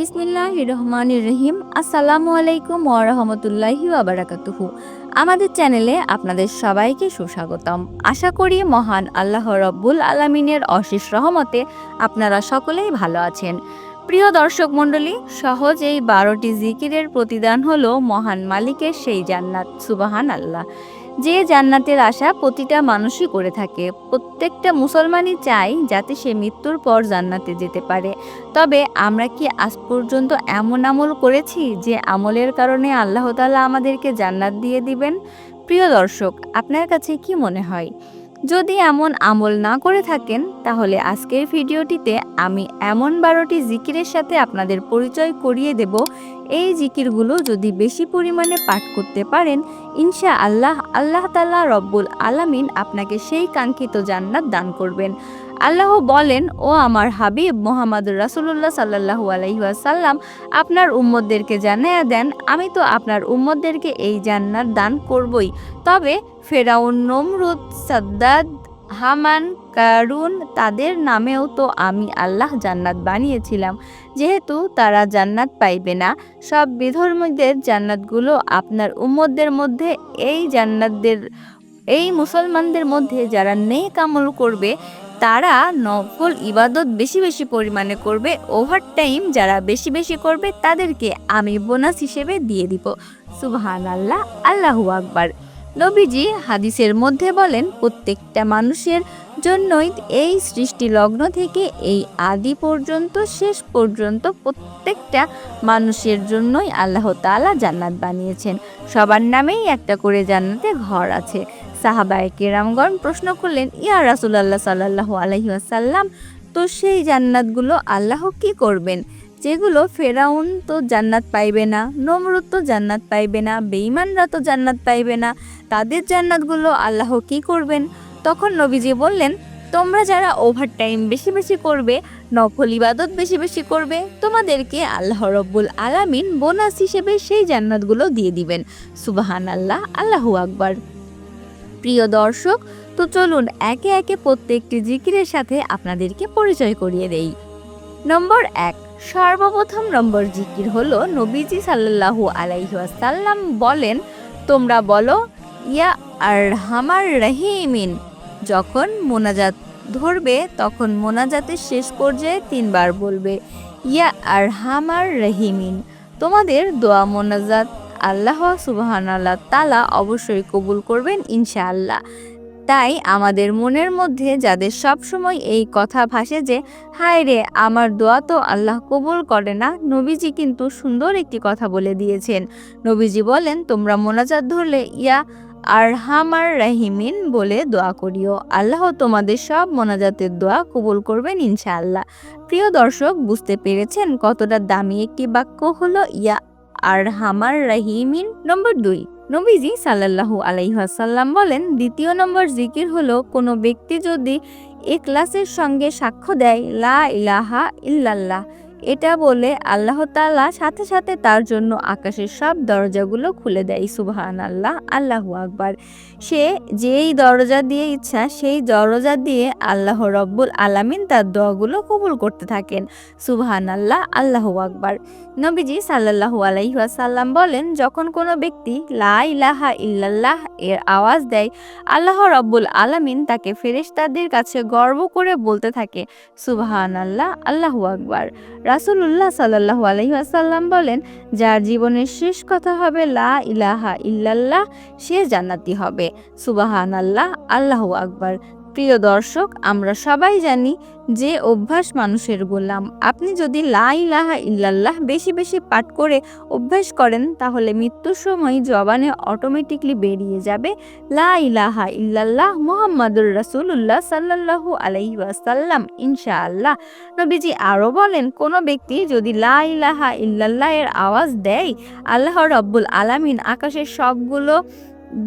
বিসমিল্লাহ রহমান রহিম আসসালামু আলাইকুম ওরহমতুল্লাহি আবারাকাতুহু আমাদের চ্যানেলে আপনাদের সবাইকে সুস্বাগতম। আশা করি মহান আল্লাহ রব্বুল আলমিনের অশেষ রহমতে আপনারা সকলেই ভালো আছেন। প্রিয় দর্শক মণ্ডলী সহজ এই বারোটি জিকিরের প্রতিদান হলো মহান মালিকের সেই জান্নাত সুবাহান আল্লাহ যে জান্নাতের আশা প্রতিটা মানুষই করে থাকে। প্রত্যেকটা মুসলমানই চাই যাতে সে মৃত্যুর পর জান্নাতে যেতে পারে। তবে আমরা কি আজ পর্যন্ত এমন আমল করেছি যে আমলের কারণে আল্লাহ তালা আমাদেরকে জান্নাত দিয়ে দিবেন? প্রিয় দর্শক, আপনার কাছে কি মনে হয়? যদি এমন আমল না করে থাকেন, তাহলে আজকের ভিডিওটিতে আমি এমন বারোটি জিকিরের সাথে আপনাদের পরিচয় করিয়ে দেব। এই জিকিরগুলো যদি বেশি পরিমাণে পাঠ করতে পারেন ইনশা আল্লাহ আল্লাহ তাল্লাহ রব্বুল আলামিন আপনাকে সেই কাঙ্ক্ষিত জান্নাত দান করবেন। আল্লাহ বলেন, ও আমার হাবিব মোহাম্মদ রাসুল্লাহ সাল্লাহু আলাইসাল্লাম আপনার উম্মদদেরকে জানাইয়া দেন, আমি তো আপনার উম্মদদেরকে এই জান্নাত দান করবই। তবে ফেরাউন, নমরুদ, সাদ্দাদ, হামান, কারুন, তাদের নামেও তো আমি আল্লাহ জান্নাত বানিয়েছিলাম। যেহেতু তারা জান্নাত পাইবে না, সব বিধর্মীদের জান্নাতগুলো আপনার উম্মদদের মধ্যে, এই জান্নাতদের, এই মুসলমানদের মধ্যে যারা নেক আমল করবে তারা নফল ইবাদত বেশি বেশি পরিমাণে করবে ওভার টাইম যারা বেশি বেশি করবে তাদেরকে আমি বোনাস হিসেবে দিয়ে দিব। সুবহান আল্লাহ আল্লাহু আকবার। নবীজি হাদিসের মধ্যে বলেন, প্রত্যেকটা মানুষের জন্যই এই সৃষ্টি লগ্ন থেকে এই আদি পর্যন্ত, শেষ পর্যন্ত প্রত্যেকটা মানুষের জন্যই আল্লাহ তাআলা জান্নাত বানিয়েছেন। সবার নামেই একটা করে জান্নাতে ঘর আছে। সাহাবায়ে কেরামগণ প্রশ্ন করলেন, ইয়া রাসূলুল্লাহ সাল্লাল্লাহু আলাইহি ওয়াসাল্লাম, তো সেই জান্নাতগুলো আল্লাহ কি করবেন? যেগুলো ফেরাউন তো জান্নাত পাইবে না, নমরুদ তো জান্নাত পাইবে না, বেঈমানরা তো জান্নাত পাইবে না, তাদের জান্নাতগুলো আল্লাহ কি করবেন? তখন নবীজি বললেন, তোমরা যারা ওভার টাইম বেশি বেশি করবে, নকল ইবাদত বেশি বেশি করবে, তোমাদেরকে আল্লাহ রব্বুল আলামিন বোনাস হিসেবে সেই জান্নাতগুলো দিয়ে দিবেন। সুবাহান আল্লাহ আল্লাহু আকবার। প্রিয় দর্শক, তো চলুন একে একে প্রত্যেকটি জিকিরের সাথে আপনাদেরকে পরিচয় করিয়ে দেই। নম্বর এক, সর্বপ্রথম নম্বর জিকির হলো নবীজি সাল্লাল্লাহু আলাইহাসাল্লাম বলেন, তোমরা বলো, ইয়া আর হামার রহিমিন। যখন মোনাজাত ধরবে, তখন মোনাজাতের শেষ পর্যায়ে তিনবার বলবে, ইয়া আর হামার রহিমিন। তোমাদের দোয়া মোনাজাত আল্লাহ সুবাহান আল্লাহ তালা অবশ্যই কবুল করবেন ইনশাআল্লাহ। তাই আমাদের মনের মধ্যে যাদের সব সময় এই কথা ভাসে যে, হায় রে, আমার দোয়া তো আল্লাহ কবুল করে না। নবীজি কিন্তু সুন্দর একটি কথা বলে দিয়েছেন। নবীজি বলেন, তোমরা মোনাজাত ধরলে ইয়া আর হামার রাহিমিন বলে দোয়া করিও। আল্লাহ তোমাদের সব মোনাজাতের দোয়া কবুল করবেন ইনশাআল্লাহ। প্রিয় দর্শক, বুঝতে পেরেছেন কতটা দামি একটি বাক্য হলো, ইয়া আর হামার রাহিমিন নম্বর দুই। নবীজি সাল্লাল্লাহু আলাইহাসাল্লাম বলেন, দ্বিতীয় নম্বর জিকির হলো, কোনো ব্যক্তি যদি এক্লাসের সঙ্গে সাক্ষ্য দেয়, লা ইলাহা ইল্লাল্লাহ এটা বলে আল্লাহ তাআলা সাথে সাথে তার জন্য আকাশের সব দরজাগুলো খুলে দেয়। সুবহান আল্লাহ আল্লাহু আকবার। সে যেই দরজা দিয়ে ইচ্ছা, সেই দরজা দিয়ে আল্লাহ রব্বুল আলামিন তার দোয়াগুলো কবুল করতে থাকেন। সুবহান আল্লাহ আল্লাহু আকবার। নবীজি সাল্লাল্লাহু আলাইহি ওয়াসাল্লাম বলেন, যখন কোনো ব্যক্তি লা ইলাহা ইল্লাল্লাহ এর আওয়াজ দেয়, আল্লাহ রব্বুল আলামিন তাকে ফেরেশতাদের কাছে গর্ব করে বলতে থাকে সুবহান আল্লাহ আল্লাহু আকবার। রাসূলুল্লাহ সাল্লাহ আলাইহি আসাল্লাম বলেন, যার জীবনের শেষ কথা হবে, লা ইলাহা ইল্লাল্লাহ, সে জান্নাতি হবে। সুবাহান আল্লাহ আল্লাহ আকবার। প্রিয় দর্শক, আমরা সবাই জানি যে অভ্যাস মানুষের গোলাম। আপনি যদি লা ইলাহা ইল্লাল্লাহ বেশি বেশি পাঠ করে অভ্যাস করেন, তাহলে মৃত্যুর সময় জবানে অটোমেটিকলি বেরিয়ে যাবে লা ইলাহা ইল্লাল্লাহ মুহাম্মাদুর রাসূলুল্লাহ সাল্লাল্লাহু আলাইহি ওয়াসাল্লাম, ইনশাআল্লাহ। নবীজি আরও বলেন, কোনো ব্যক্তি যদি লা ইলাহা ইল্লাল্লাহ এর আওয়াজ দেয়, আল্লাহ রব্বুল আলামিন আকাশের সবগুলো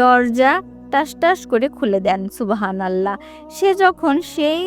দরজা টাস টাস করে খুলে দেন সুবাহান আল্লাহ সে যখন সেই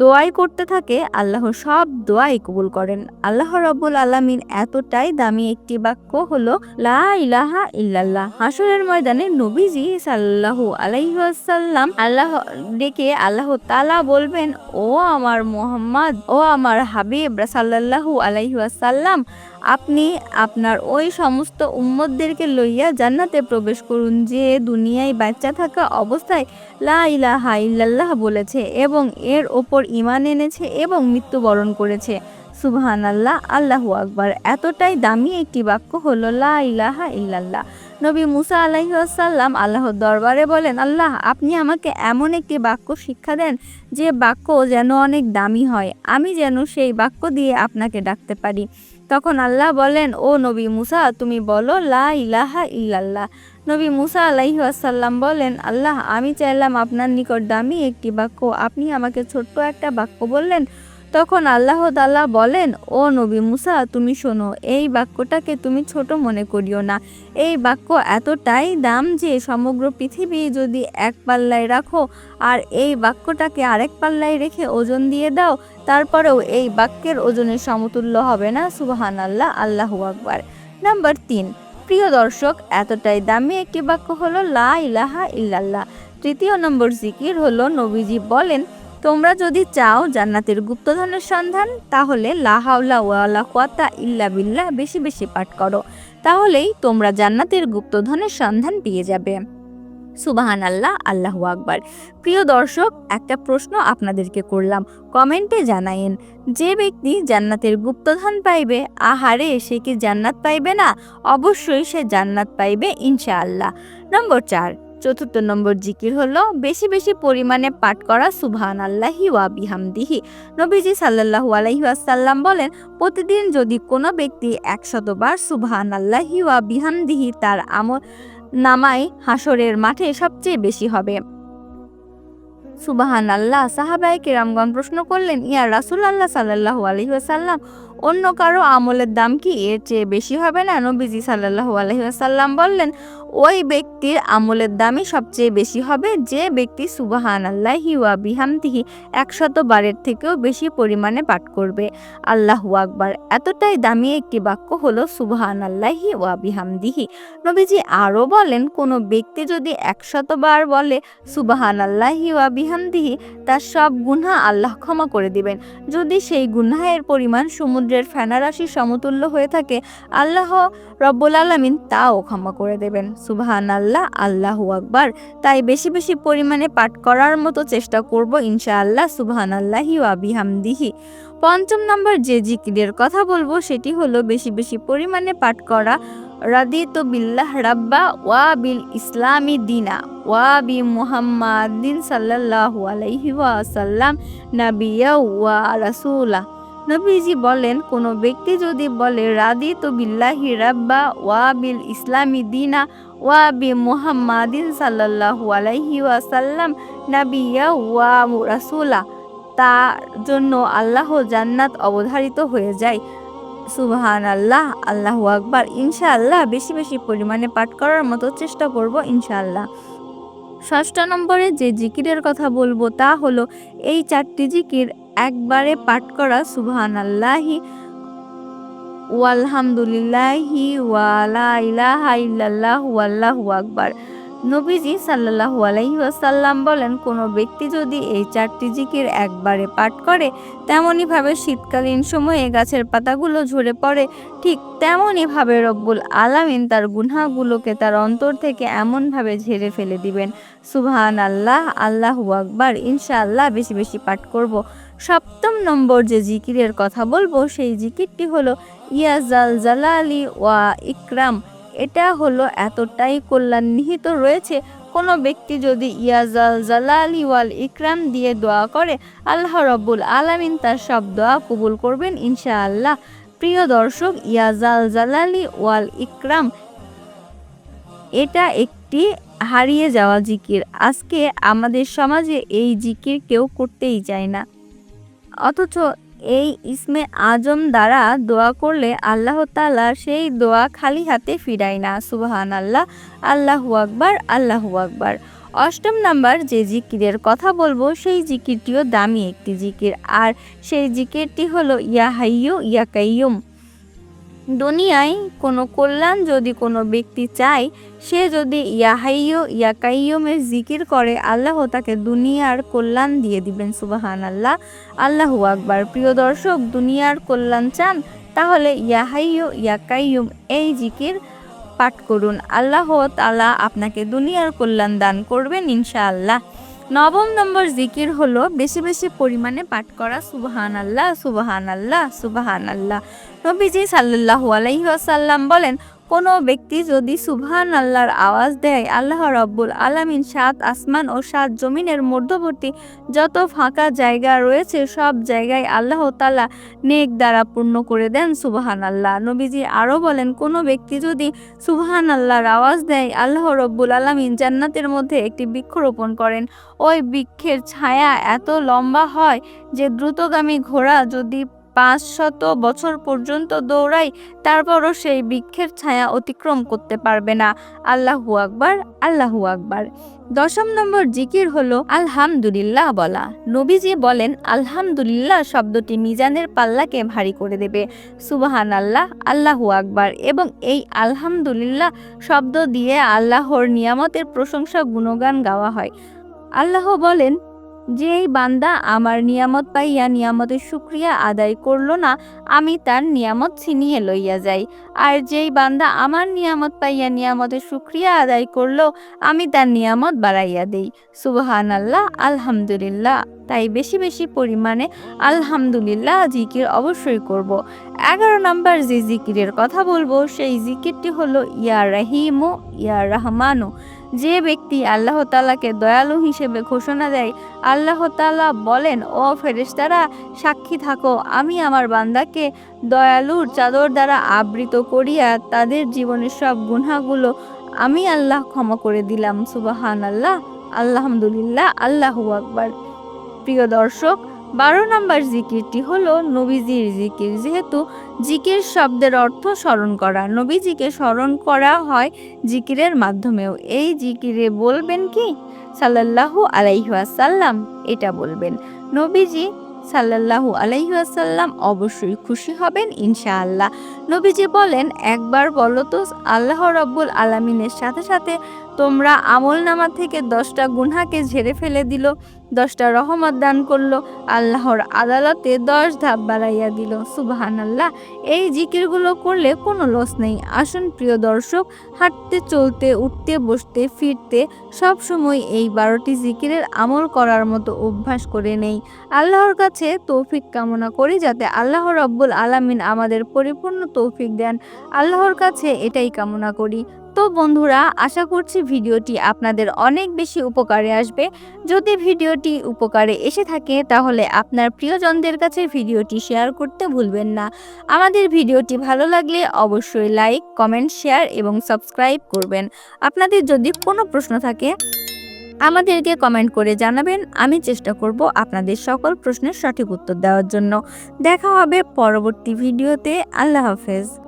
দোয়াই করতে থাকে, আল্লাহ সব দোয়াই কবুল করেন। আল্লাহ রব্বুল আলামিন এতটাই দামি একটি বাক্য হলো, লা ইলাহা ইল্লাল্লাহ। হাসরের ময়দানে নবীজি সাল্লাল্লাহু আলাইহি ওয়াসাল্লাম আল্লাহ ডেকে আল্লাহ তালা বলবেন, ও আমার মোহাম্মদ, ও আমার হাবিব সাল্লাল্লাহু আলাইহি ওয়াসাল্লাম, আপনি আপনার ওই সমস্ত উম্মতদেরকে লইয়া জান্নাতে প্রবেশ করুন। যে দুনিয়ায় বাচ্চা থাকা অবস্থায় লা ইলাহা ইল্লাল্লাহ বলেছে এবং এর ওপর ঈমান এনেছে এবং মৃত্যুবরণ করেছে। সুবহান আল্লাহ আল্লাহু আকবার। এতটাই দামি একটি বাক্য হলো লা ইলাহা ইল্লাল্লাহ। নবী মুসা আলাইসাল্লাম আল্লাহর দরবারে বলেন, আল্লাহ, আপনি আমাকে এমন একটি বাক্য শিক্ষা দেন যে বাক্য যেন অনেক দামি হয়। আমি যেন সেই বাক্য দিয়ে আপনাকে ডাকতে পারি। তখন আল্লাহ বলেন, ও নবী মুসা, তুমি বলো লা ইলাহা ইল্লাল্লাহ। নবী মুসা আলাইহি আসাল্লাম বলেন, আল্লাহ, আমি চাইলাম আপনার নিকট দামি একটি বাক্য। আপনি আমাকে ছোট্ট একটা বাক্য বললেন। তখন আল্লাহ তাল্লাহ বলেন, ও নবী মুসা, তুমি শোনো, এই বাক্যটাকে তুমি ছোট মনে করিও না। এই বাক্য এতটাই দাম যে সমগ্র পৃথিবী যদি এক পাল্লায় রাখো আর এই বাক্যটাকে আরেক পাল্লায় রেখে ওজন দিয়ে দাও, তারপরেও এই বাক্যের ওজনের সমতুল্য হবে না। সুবাহান আল্লাহ আল্লাহু আকবার। নাম্বার তিন প্রিয় দর্শক, এতটাই দামি একটি বাক্য হলো, লা ইলাহা ইল্লাল্লাহ। তৃতীয় নম্বর জিকির হলো, নবীজি বলেন, তোমরা যদি চাও জান্নাতের গুপ্তধনের সন্ধান, তাহলে লাহাউলা ওয়াল্লা ওয়ালা কোয়াতা ইল্লা বিল্লাহ বেশি বেশি পাঠ করো। তাহলেই তোমরা জান্নাতের গুপ্তধনের সন্ধান পেয়ে যাবে। সুবাহান আল্লাহ আল্লাহু আকবার। প্রিয় দর্শক, একটা প্রশ্ন আপনাদেরকে করলাম। কমেন্টে জানাইন, যে ব্যক্তি জান্নাতের গুপ্তধন পাইবে, আহারে সে কি জান্নাত পাইবে না? অবশ্যই সে জান্নাত পাইবে, ইনশাআল্লাহ। নম্বর চার, চতুর্থ নম্বর জিকির হলো, বেশি বেশি পরিমাণে পাঠ করা সুবহান আল্লাহি ওয়া বিহামদিহি। নবীজি সাল্লাল্লাহু আলাইহি ওয়াসাল্লাম বলেন, প্রতিদিন যদি কোনো ব্যক্তি একশতবার সুবহান আল্লাহি ওয়া বিহামদিহি, তার আমল নামায় হাসরের মাঠে সবচেয়ে বেশি হবে। সুবাহান আল্লাহ সাহাবাই কেরামগণ প্রশ্ন করলেন, ইয়া রাসুল আল্লাহ সাল্লাহ আলহিহাসাল্লাম অন্য কারও আমলের দাম কি এর চেয়ে বেশি হবে না? নবীজি সাল্লাহ আলহিহাসাল্লাম বললেন, ওই ব্যক্তির আমলের দামই সবচেয়ে বেশি হবে। যে ব্যক্তি সুবাহান আল্লাহি ওয়া বিহামতিহি একশত বারের থেকেও বেশি পরিমাণে পাঠ করবে। আল্লাহু আকবার। এতটাই দামি একটি বাক্য হলো সুবাহান আল্লাহি ওয়া বিহামদিহি। নবীজি আরও বলেন, কোনো ব্যক্তি যদি একশতবার বলে সুবাহান আল্লাহি ওয়া বিহামদিহি, তার সব গুনাহ আল্লাহ ক্ষমা করে দিবেন। যদি সেই গুনাহের পরিমাণ সমুদ্রের ফেনারাশির সমতুল্য হয়ে থাকে, আল্লাহ রব্বুল আলমিন তাও ক্ষমা করে দেবেন। সুবাহান আল্লাহ আল্লাহ আকবার। তাই বেশি বেশি পরিমাণে পাঠ করার মতো চেষ্টা করব ইনশাআল্লাহ সুবাহান আল্লাহি ওয়া বিহামদিহি। পঞ্চম নম্বর যে জিকিরের কথা বলব, সেটি হলো বেশি বেশি পরিমাণে পাঠ করা, রাদিতু বিল্লাহ রাব্বা ওয়া বিল ইসলামি দিনা, ওয়া বি মুহাম্মাদিন সাল্লাল্লাহু আলাইহি ওয়াসাল্লাম, নাবিয়া ওয়া রাসূলা। নবীজি বলেন, কোনো ব্যক্তি যদি বলে রাদি তো বিল্লাহি রাব্বা ওয়া বিল ইসলামি দিনা ওয়া বি মুহাম্মাদিন সাল্লাল্লাহু আলাইহি ওয়াসাল্লাম নাবিয়া ওয়া রাসূলা তার জন্য আল্লাহ জান্নাত অবধারিত হয়ে যায়। সুবহান আল্লাহ আল্লাহু আকবার। ইনশাআল্লাহ, বেশি বেশি পরিমাণে পাঠ করার মতো চেষ্টা করব ইনশাআল্লাহ। ষষ্ঠ নম্বরে যে জিকিরের কথা বলব তা হলো, এই চারটি জিকির একবারে পাঠ করা সুবহান আল্লাহি ওয়ালহামদুলিল্লাহি ওয়ালা ইলাহা ইল্লাল্লাহ, ওয়াল্লাহু আকবার। নবীজি সাল্লাল্লাহু আলাইহি ওয়াসাল্লাম বলেন, কোনো ব্যক্তি যদি এই চারটি জিকির একবারে পাঠ করে, তেমনইভাবে শীতকালীন সময়ে গাছের পাতাগুলো ঝরে পড়ে, ঠিক তেমনইভাবে রব্বুল আলামিন তার গুনাহগুলোকে তার অন্তর থেকে এমনভাবে ঝেড়ে ফেলে দিবেন। সুবহান আল্লাহ আল্লাহু আকবার, ইনশাআল্লাহ বেশি বেশি পাঠ করব। সপ্তম নম্বর যে জিকিরের কথা বলব, সেই জিকিরটি হলো ইয়াজাল জালালি ওয়া ইকরাম। এটা হলো এতটাই কল্যাণ নিহিত রয়েছে, কোনো ব্যক্তি যদি ইয়াজাল জালালি ওয়াল ইকরাম দিয়ে দোয়া করে, আল্লাহ রব্বুল আলামিন তার সব দোয়া কবুল করবেন ইনশাআল্লাহ। প্রিয় দর্শক ইয়াজাল জালালি ওয়াল ইকরাম, এটা একটি হারিয়ে যাওয়া জিকির। আজকে আমাদের সমাজে এই জিকির কেউ করতেই চায় না। অথচ এই ইসমে আজম দ্বারা দোয়া করলে আল্লাহ তালা সেই দোয়া খালি হাতে ফিরায় না। সুবাহান আল্লাহ আল্লাহু আকবার, আল্লাহু আকবর। অষ্টম নাম্বার যে জিকিরের কথা বলব, সেই জিকিরটিও দামি একটি জিকির। আর সেই জিকিরটি হলো, ইয়া হাইয়ু ইয়া দুনিয়ায় কোনো কল্যাণ যদি কোনো ব্যক্তি চায়, সে যদি ইয়া হাইয়ু ইয়া কাইয়ুমের জিকির করে, আল্লাহ তাকে দুনিয়ার কল্যাণ দিয়ে দিবেন সুবাহান আল্লাহ আল্লাহু আকবার। প্রিয় দর্শক, দুনিয়ার কল্যাণ চান, তাহলে ইয়া হাইয়ু ইয়া কাইয়ুম এই জিকির পাঠ করুন। আল্লাহ তালা আপনাকে দুনিয়ার কল্যাণ দান করবেন, ইনশাআল্লাহ। নবম নম্বর জিকির হলো বেশি বেশি পরিমাণে পাঠ করা সুবাহান আল্লাহ সুবাহান আল্লাহ সুবাহান আল্লাহ নবীজি সাল্লাহ আলাইহি সাল্লাম বলেন কোনো ব্যক্তি যদি সুবহান আল্লাহর আওয়াজ দেয়, আল্লাহ রব্বুল আলামিন সাত আসমান ও সাত জমিনের মধ্যবর্তী যত ফাঁকা জায়গা রয়েছে, সব জায়গায় আল্লাহ তালা নেক দ্বারা পূর্ণ করে দেন সুবহান আল্লাহ নবীজি আরও বলেন, কোনো ব্যক্তি যদি সুবহান আল্লাহর আওয়াজ দেয়, আল্লাহ রব্বুল আলামিন জান্নাতের মধ্যে একটি বৃক্ষরোপণ করেন। ওই বৃক্ষের ছায়া এত লম্বা হয় যে দ্রুতগামী ঘোড়া যদি পাঁচ শত বছর পর্যন্ত দৌড়াই, তারপরও সেই বৃক্ষের ছায়া অতিক্রম করতে পারবে না। আল্লাহু আকবার আল্লাহু আকবার। দশম নম্বর জিকির হলো, আলহামদুলিল্লাহ বলা। নবীজি বলেন, আলহামদুলিল্লাহ শব্দটি মিজানের পাল্লাকে ভারী করে দেবে। সুবাহান আল্লাহ আল্লাহু আকবার। এবং এই আলহামদুলিল্লাহ শব্দ দিয়ে আল্লাহর নিয়ামতের প্রশংসা গুণগান গাওয়া হয়। আল্লাহ বলেন যেই বান্দা আমার নিয়ামত পাইয়া নিয়ামতের শুক্রিয়া আদায় করল না, আমি তার নিয়ামত ছিনিয়ে লইয়া যাই। আর যেই বান্দা আমার নিয়ামত পাইয়া নিয়ামতের শুক্রিয়া আদায় করল, আমি তার নিয়ামত বাড়াইয়া দেই। সুবহান আল্লাহ আলহামদুলিল্লাহ। তাই বেশি বেশি পরিমাণে আলহামদুলিল্লাহ জিকির অবশ্যই করব। এগারো নম্বর যে জিকিরের কথা বলব, সেই জিকিরটি হলো, ইয়া রাহিমু, ইয়া রহমানু। যে ব্যক্তি আল্লাহ তালাকে দয়ালু হিসেবে ঘোষণা দেয়, আল্লাহ তালা বলেন, ও ফেরেশতারা, সাক্ষী থাকো, আমি আমার বান্দাকে দয়ালুর চাদর দ্বারা আবৃত করিয়া তাদের জীবনের সব গুনাহগুলো আমি আল্লাহ ক্ষমা করে দিলাম। সুবাহান আল্লাহ আলহামদুলিল্লাহ, আল্লাহু আকবার। প্রিয় দর্শক বারো নম্বর জিকিরটি হলো নবীজির জিকির, যেহেতু জিকির শব্দের অর্থ স্মরণ করা। নবীজিকে স্মরণ করা হয় জিকিরের মাধ্যমেও। এই জিকিরে বলবেন কি? সাল্লাল্লাহু আলাইহাসাল্লাম এটা বলবেন। নবীজি সাল্লাল্লাহু আলাইহাসাল্লাম অবশ্যই খুশি হবেন, ইনশাআল্লাহ। নবীজি বলেন, একবার বলো তো, আল্লাহ রব্বুল আলামিনের সাথে সাথে তোমরা আমল নামা থেকে দশটা গুনহাকে ঝেড়ে ফেলে দিল, দশটা রহমত দান করল, আল্লাহর আদালতে দশ ধাপ বাড়াইয়া দিল। সুবাহান আল্লাহ এই জিকিরগুলো করলে কোনো লস নেই। আসুন প্রিয় দর্শক, হাঁটতে, চলতে, উঠতে, বসতে, ফিরতে, সব সময় এই বারোটি জিকিরের আমল করার মতো অভ্যাস করে নেই। আল্লাহর কাছে তৌফিক কামনা করি যাতে আল্লাহ রব্বুল আলামিন আমাদের পরিপূর্ণ তৌফিক দেন। আল্লাহর কাছে এটাই কামনা করি। তো বন্ধুরা, আশা করছি ভিডিওটি আপনাদের অনেক বেশি উপকারে আসবে। যদি ভিডিওটি উপকারে এসে থাকে, তাহলে আপনার প্রিয়জনদের কাছে ভিডিওটি শেয়ার করতে ভুলবেন না। আমাদের ভিডিওটি ভালো লাগলে অবশ্যই লাইক, কমেন্ট, শেয়ার এবং সাবস্ক্রাইব করবেন। আপনাদের যদি কোনো প্রশ্ন থাকে, আমাদেরকে কমেন্ট করে জানাবেন। আমি চেষ্টা করব আপনাদের সকল প্রশ্নের সঠিক উত্তর দেওয়ার জন্য। দেখা হবে পরবর্তী ভিডিওতে। আল্লাহ হাফেজ।